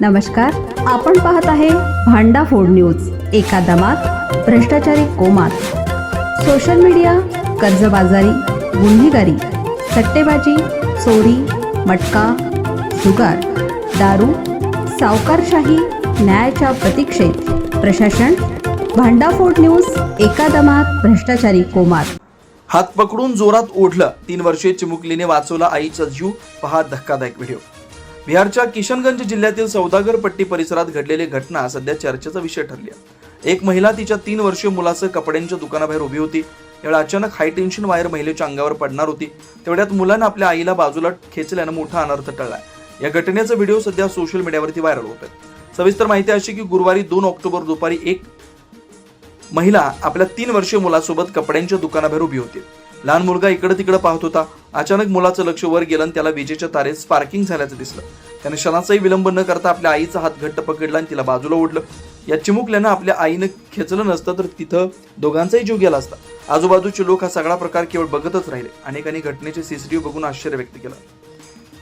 नमस्कार आपण पाहत आहे भांडा फोड न्यूज एका दमात भ्रष्टाचारी कोमात. सोशल मीडिया कर्जबाजारी गुन्हेगारी सट्टेबाजी चोरी मटका जुगार दारू सावकारशाही न्यायाच्या प्रतीक्षेत. प्रशासन भांडाफोड न्यूज एका दमात भ्रष्टाचारी कोमात. हात पकडून जोरात ओढलं तीन वर्षे चिमुकलीने वाचवला आईचा जीव पहा धक्कादायक व्हिडिओ. बिहारच्या किशनगंज जिल्ह्यातील सौदागर पट्टी परिसरात घडलेली घटना सध्या चर्चेचा विषय ठरली आहे. एक महिला तिच्या तीन वर्षीय मुलासह कपड्यांच्या दुकानाबाहेर उभी होती. यावेळी अचानक हाय टेन्शन वायर महिलेच्या अंगावर पडणार होती. तेवढ्यात मुलानं आपल्या आईला बाजूला खेचल्यानं मोठा अनर्थ टळलाय. या घटनेचा व्हिडिओ सध्या सोशल मीडियावरती व्हायरल होत आहे. सविस्तर माहिती अशी की गुरुवारी दोन ऑक्टोबर दुपारी एक महिला आपल्या तीन वर्षीय मुलासोबत कपड्यांच्या दुकानाबाहेर उभी होती. लहान मुलगा इकडे तिकडे पाहत होता. अचानक मुलाचं लक्ष वर गेलं आणि त्याला विजेच्या तारेत स्पार्किंग झाल्याचं दिसलं. त्याने क्षणाचाही विलंब न करता आपल्या आईचा हात घट्ट पकडला आणि तिला बाजूला ओढलं. या चिमुकल्यानं आपल्या आईनं खेचलं नसतं तर तिथं दोघांचाही जीव गेला असता. आजूबाजूचे लोक हा सगळा प्रकार केवळ बघतच राहिले. अनेकांनी घटनेचे सीसीटीव्ही बघून आश्चर्य व्यक्त केलं.